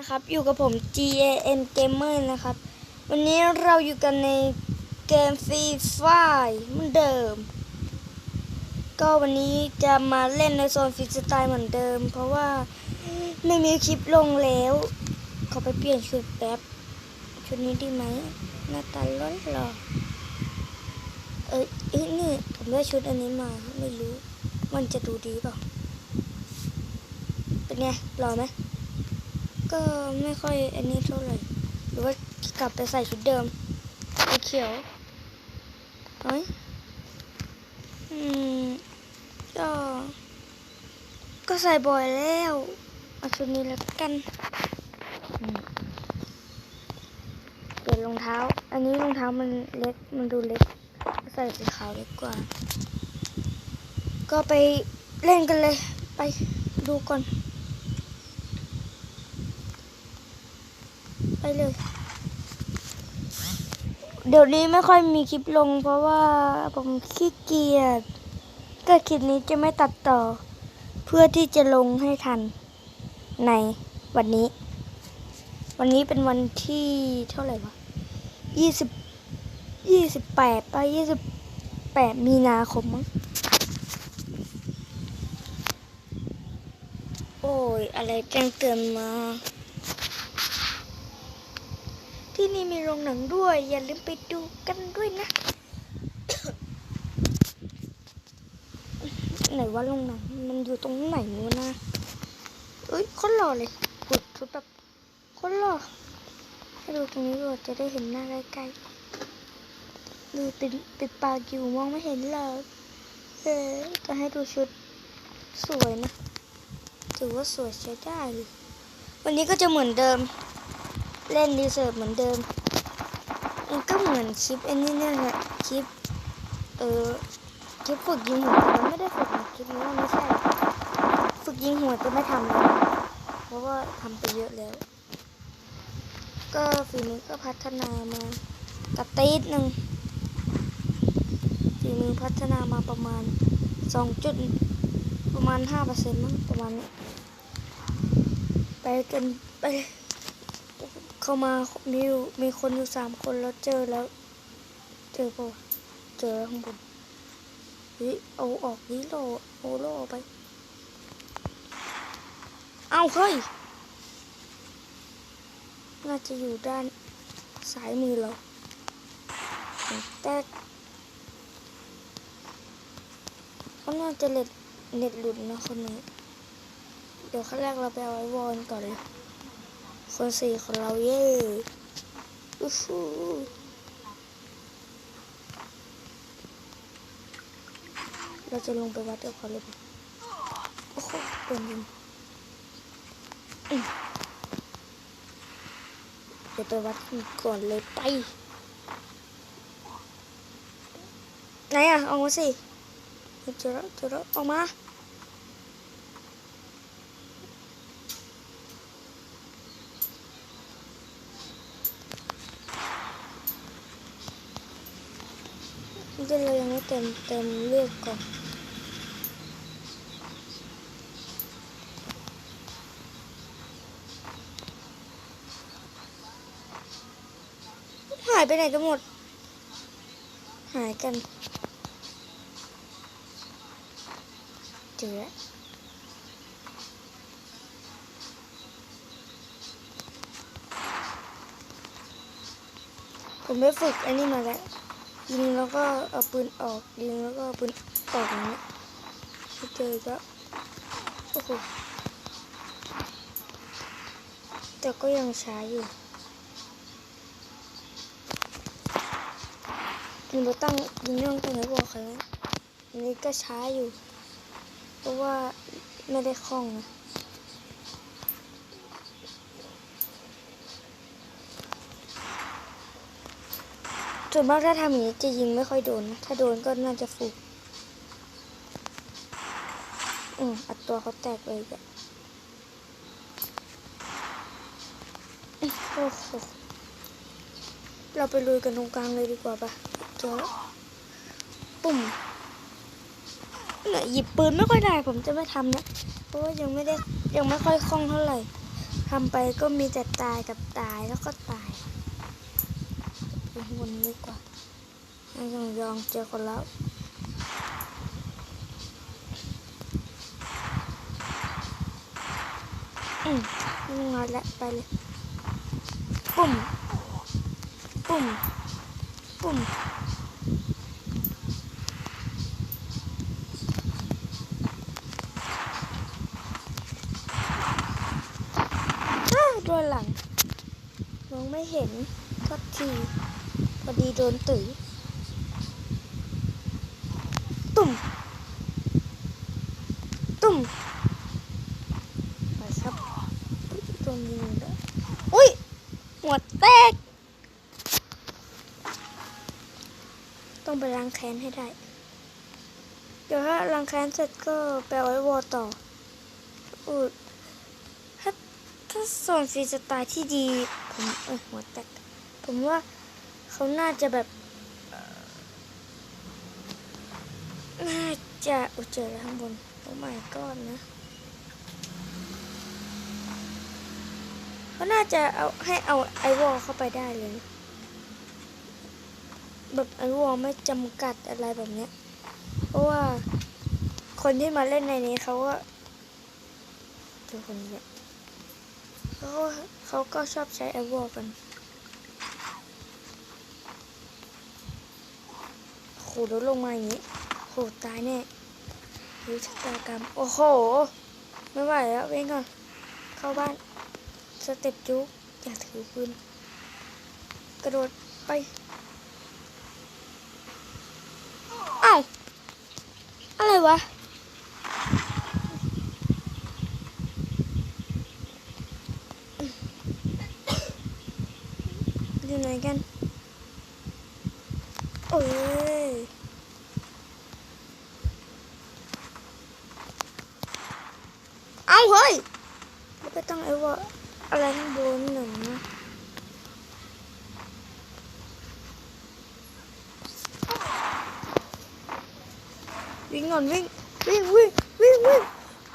นะครับอยู่กับผม G A N Gamer นะครับ วันนี้เราอยู่กันในเกมฟรีไฟเหมือนเดิม ก็วันนี้จะมาเล่นในโซนฟรีสไตล์เหมือนเดิม เพราะว่าไม่มีคลิปลงแล้วขอไปเปลี่ยนชุดแป๊บ ชุดนี้ดีไหมหน้าตาล้นหล่อเอ้ยเอ้ยนี่ผมได้ชุดอันนี้มาไม่รู้ มันจะดูดีเปล่าเป็นไงหล่อไหม ก็ไม่ค่อยอันนี้เท่าไหร่หรือว่ากลับไปใส่ชุดเดิมสีเขียวเฮ้ยอืมก็ก็ใส่บ่อยแล้วเอาชุดนี้แล้วกันเปลี่ยนรองเท้า อันนี้รองเท้ามันเล็กมันดูเล็กใส่สีขาวเล็กกว่า ก็ไปเล่นกันเลย ไปดูก่อน ไป เลยเดี๋ยวนี้ไม่ค่อยมีคลิปลง เพราะว่าผมขี้เกียจก็คลิปนี้จะไม่ตัดต่อ เพื่อที่จะลงให้ทันในวันนี้ วันนี้เป็นวันที่เท่าไหร่วะยี่สิบยี่สิบแปดไปยี่สิบแปดมีนาคมมั้งโอ้ย อะไรแจ้งเตือนมา ที่นี่มีโร งหนังด้วย อย่าลืมไปดูกันด้วยนะ ไหนว่าโรงหนัง มันอยู่ตรงไหนวะนะเอ้ยคนหล่อเลยกดชุดแบบคนหล่อให้ดูตรงนี้ด้วยจะได้เห็นหน้าใกล้ๆดูปิดปิดปากอยู่มองไม่เห็นเลยเออจะให้ดูชุดสวยนะ ถือว่าสวยใช้ได้เลยวันนี้ก็จะเหมือนเดิม เล่นดีเซิร์ฟเหมือนเดิม มันก็เหมือนคลิปไอ้นี่เนี่ยแหละคลิป เออคลิปฝึกยิงหัวแต่มันไม่ได้ฝึกนะคลิปนี้ไม่ใช่ ฝึกยิงหัวจะไม่ทำแล้วเพราะว่าทำไปเยอะแล้ว ก็ฝีมือก็พัฒนามากระตีดหนึ่งฝีมือพัฒนามาประมาณสองจุดประมาณห้าเปอร์เซ็นต์มั้งประมาณนี้ไปกันไป เข้ามามีอยู่มีคนอยู่สามคนแล้วเจอแล้ว เจอปะวะเจอแล้วข้างบนเฮ้ยเอาออกนี้โลโอโลออกไป เอาเฮ้ยน่าจะอยู่ด้านซ้ายมือเราแต่เขาน่าจะเน็ตเน็ตหลุดนะคนนี้ เดี๋ยวขั้นแรกเราไปเอาไอวอนก่อนเลย คนสี่ของเราเย่อู้ฟูเราจะลงไปวัดกับเขาเลยปะโอ้โหโดนยิงเดี๋ยวไปวัดก่อนเลยไป ไหนอะออกมาสิเจอแล้วเจอแล้วออกมา เดี๋ยวเรายังไม่เต็มเต็มเลือกก่อนหายไปไหนกันหมด หายกันเจอแล้วผมไม่ฝึกอันนี้มาแล้ว ยิงแล้วก็เอาปืนออกยิงแล้วก็เอาปืนออกอย่างเงี้ยไปเจอก็โอ้โหแต่ก็ยังช้าอยู่ยิงไปตั้งยิงเรื่องตั้งไหนบอกใครนะอันนี้ก็ช้าอยู่ เพราะว่าไม่ได้คล่องนะ ส่วนมากถ้าทำอย่างนี้จะยิงไม่ค่อยโดน ถ้าโดนก็น่าจะฟุกอืมอัดตัวเขาแตกเลยอะโอ้โหเราไปลุยกันตรงกลางเลยดีกว่าปะเจอแล้วปุ่มเนี่ยหยิบปืนไม่ค่อยได้ ผมจะไม่ทำนะ เพราะว่ายังไม่ได้ยังไม่ค่อยคล่องเท่าไหร่ทำไปก็มีแต่ตายกับตายแล้วก็ตาย ข้างบนดีกว่าให้ยองยองเจอคนแล้วอืมงมาแล้วไปเลย ปุ่ม ปุ่ม ปุ่มอ้าวโดนหลังมองไม่เห็นทักที พอดีโดนตื่นตุ่ม ตุ่มไปครับอุ๊ยโดนยิงแล้วอุ้ยหัวแตก ต้องไปล้างแค้นให้ได้ เดี๋ยวถ้าล้างแค้นเสร็จก็ไปเอาไว้วอลต่ออุดถ้าถ้าส่วนฟรีสไตล์ที่ดี ผมเออหัวแตก ผมว่า เขาน่าจะแบบน่าจะอุยเจอแล้วข้างบนโอ้ my god นนะเขาน่าจะเอาให้เอาไอวอลเข้าไปได้เลยแบบไอวอลไม่จำกัดอะไรแบบเนี้ย เพราะว่าคนที่มาเล่นในนี้เขาก็จอคนเนี้ยเขาเขาก็ชอบใช้ไอวอลกัน หแล้วลงมาอย่างนี้โหตายแน่รู้ชะตากรรม โอ้โห ไม่ไหวแล้วเว้ก่อน เข้าบ้าน สเต็ปจุกอย่าถือปืน กระโดดไปอ้าวอะไรวะอยู่ไหนกัน โอ้ย เอาเฮ้ยแล้วก็ต้อง ไอ้ว่าอะไรข้างบนหนึ่งนะวิ่งก่อนวิ่งวิ่งวิ่งวิ่งวิ่ง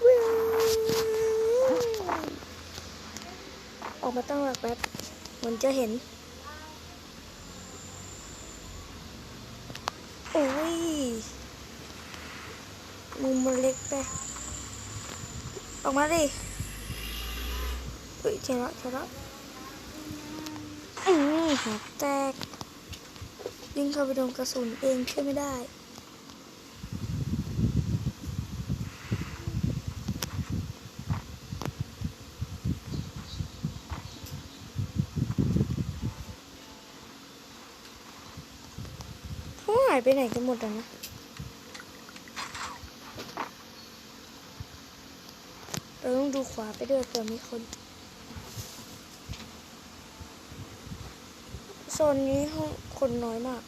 วิ่งออกมาตั้งหลักแป๊บเหมือนจะเห็น โอ้ยมุมมันเล็กไปออกมาดิ เฮ้ยเจอล้วเจอล้วอืมหัวแตกยิงเข้าไปโดนกระสุนเองช่วยไม่ได้เขาหายไปไหนกันหมดแล้วนะเราต้องดูขวาไปด้วยเผื่อมีคน โซนนี้ห้องคนน้อยมาก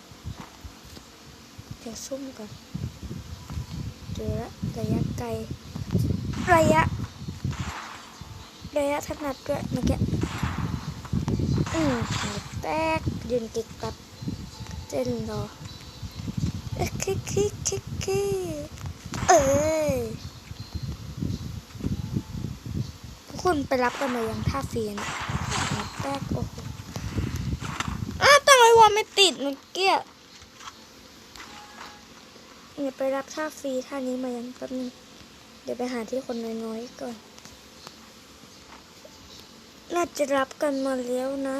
เดี๋ยวซุ่มก่อนเจอละระยะไกล ระยะ ระยะถนัดด้วยเมื่อกี้อืมหัวแตกยืนติดกับเจนรอเอ้ยคิกคิกคิกคิกเอ้ยทุกคนไปรับกันมายังท่าฟรีนแป๊กโอ้โหอ้ ไม่ติดเมื่อกี้เนี่ยไปรับท่าฟรีท่านี้มายังแป๊บนึงเดี๋ยวไปหาที่คนน้อยๆก่อน น่าจะรับกันมาแล้วนะ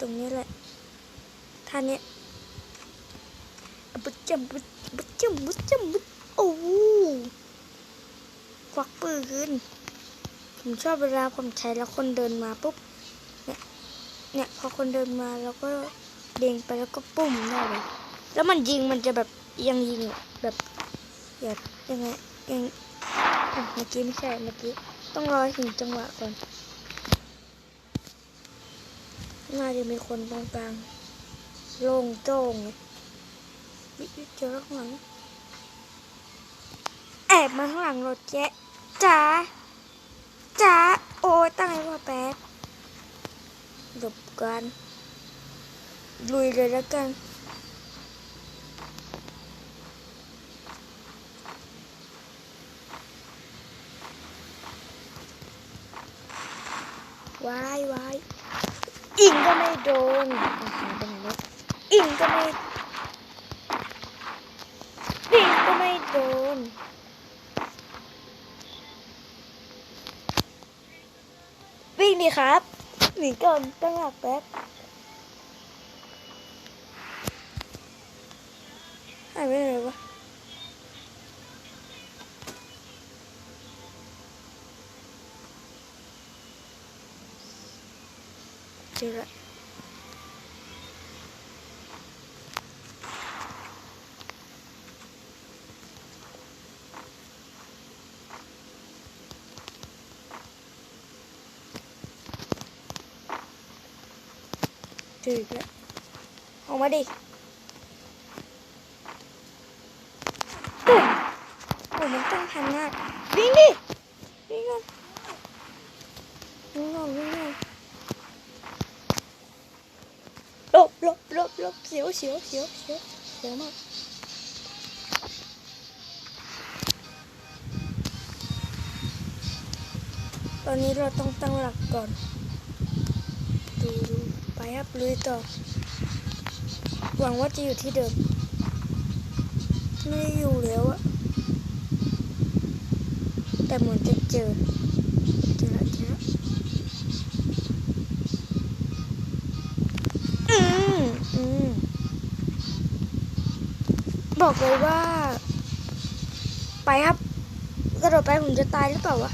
ตรงนี้แหละท่านี้บึดจำบึดบึดจำบึดจำบึดโอ้โหควักปืนผมชอบเวลาผมใช้แล้วคนเดินมาปุ๊บ เนี่ยพอคนเดินมาแล้วก็เด้งไปแล้วก็ปุ่มได้เลยแล้วมันยิงมันจะแบบยังยิงอะแบบแบบยังไงยังเมื่อกี้ไม่ใช่เมื่อกี้ต้องรอถึงจังหวะก่อนน่าจะมีคนตรงกลางโล่งโจ้งเลยวิวิเจอข้างหลังแอบมาข้างหลังรถแจ๊จ๋าจ๋าโอ้ตั้งไว้ว่าแป๊บ หลบกันลุยเลยแล้วกันวายวายอิงก็ไม่โดนอาหายไปไหนแล้วอิงก็ไม่อิงก็ไม่โดนวิ่งดีครับ หนีก่อนตั้งหลักแป๊บหายไปไหนวะ เจออีกแล้วออกมาดิปุ๊บโอ้มันต้องทันมากวิ่งดิวิ่งก่อนวิ่งก่อนวิ่งก่อนหลบหลบหลบหลบเสียวเสียวเสียวเสียวเสียวมากตอนนี้เราต้องตั้งหลักก่อนดู ครับลุยต่อ หวังว่าจะอยู่ที่เดิม ไม่อยู่แล้วอะแต่เหมือนจะเจอเจอแล้วเจอแล้วอืมอืมบอกเลยว่า ไปครับกระโดดไปผมจะตายหรือเปล่าวะ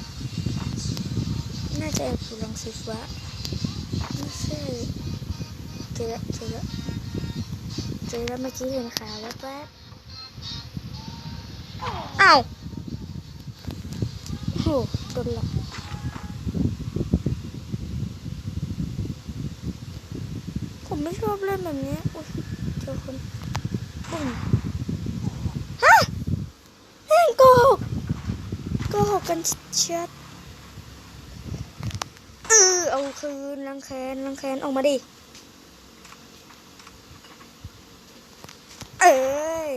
น่าจะแอบอยู่รังสีฟ้า อแล้วเจอแล้วเจอแล้วเมื่อกี้เห็นขาแวบอ้าวโหโดนหลอกผมไม่ชอบเล่นแบบนี้โอ๊ยเจอคนปุ่มฮะแม่งโกหกโกหกกันชัดเออเอาคืนรังแคนรังแคนออกมาดิ เอ้ย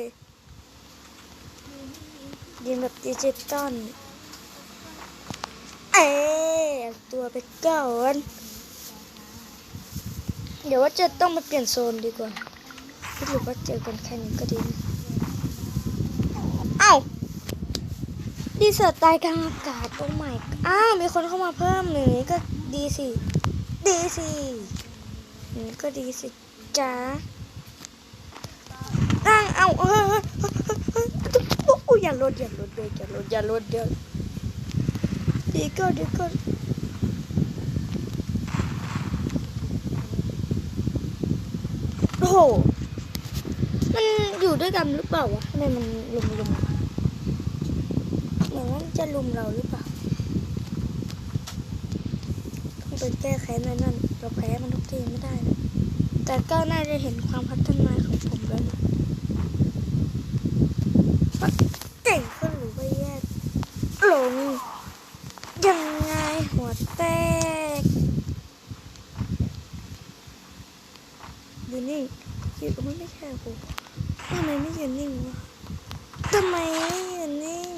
ยิง แบบดิจิตอลเอ้ยเอตัวไปก่อนเดี๋ยวว่าจะต้องมาเปลี่ยนโซนดีกว่าพี่ถือว่าเจอกันแค่นี้ก็ดีนะเอ้าดีเสิร์ตตายกลางอากาศโอ้ไม่อ้าวมีคนเข้ามาเพิ่มหนึ่งนี้ก็ดีสิดีสินี้ก็ดีสิจ้าอ้างเอาเออเออเออเออโอย่าลดอย่าลดเลยอย่าลดอย่าลดเดี๋ยวดีก็ดีก็โอ้โหมันอยู่ด้วยกันหรือเปล่าวะทำไมมันลุมลุมเหมือนว่ามันจะลุมเราหรือเปล่าต้องไปแก้แค้นไว้นั่นเราแพ้มันทุกทีไม่ได้นะแต่ก็น่าจะเห็นความพัฒนาของผมแล้วนะว่า เก่งขึ้นหรือว่าแย่ลงยังไงหัวแตกยืนนิ่งยืนก็ไม่ใช่กูทำไมไม่ยืนนิ่งวะทำไมไม่ยืนนิ่ง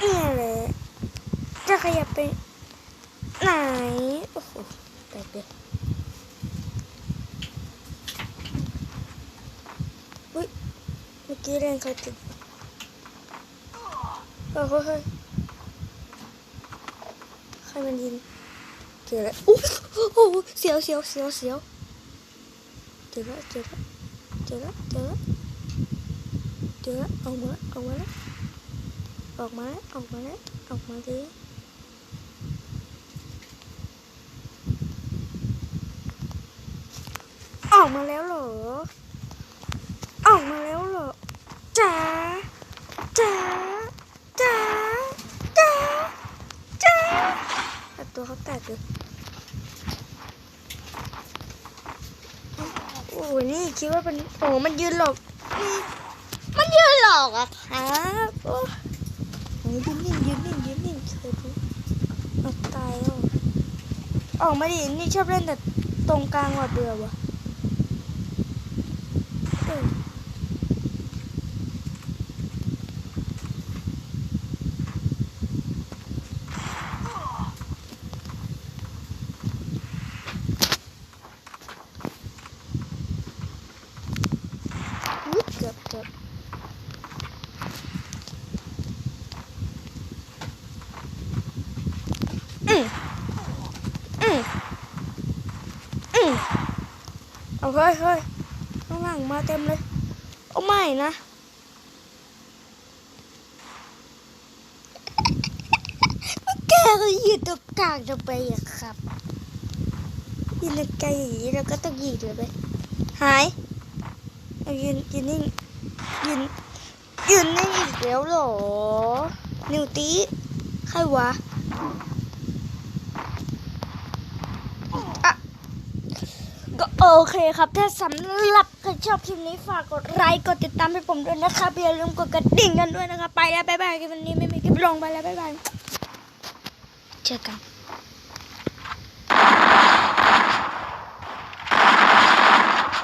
นี่แหละจะขยับไปไหน อแล้วเจอแล้วเจอแล้วเจอแล้วเจอแล้วออกมาแล้วออกมาแล้วออกมาแล้วออกมาแล้วออกมาดิออกมาแล้วเหรอออกมาแล้วเหรอ จ๋าจ๋าจ๋าจ๋าจ๋าแต่ตัวเขาแตกเลยโอ้นี่คิดว่าเป็นโอ้มันยืนหลบนี่มันยืนหลอกอะครับโอ้โหยืนนิ่งยืนนิ่งยืนนิ่งเฉยดูเอาตายแล้วออกมาดินี่ชอบเล่นแต่ตรงกลางว่ะเบื่อว่ะ กือบเกือบเอาเฮ้ยเฮ้ยข้างล่างมาเต็มเลยโอ้ไม่นะแกก็ยืนตรงกลางจะไปอะครับยืนไกลอย่างนี้เราก็ต้องยืนเลยไปหาย ยืนยืนนิ่งยืนยืนนิ่งอีกแล้วเหรอ นิวตีใครวะอะก็โอเคครับ ถ้าสำหรับใครชอบคลิปนี้ฝากกดไลค์กดติดตามให้ผมด้วยนะครับอย่าลืมกดกระดิ่งกันด้วยนะครับ ไปแล้ว บ๊ายบายคลิปวันนี้ไม่มีคลิปลงไปแล้ว บ๊ายบาย เจอกัน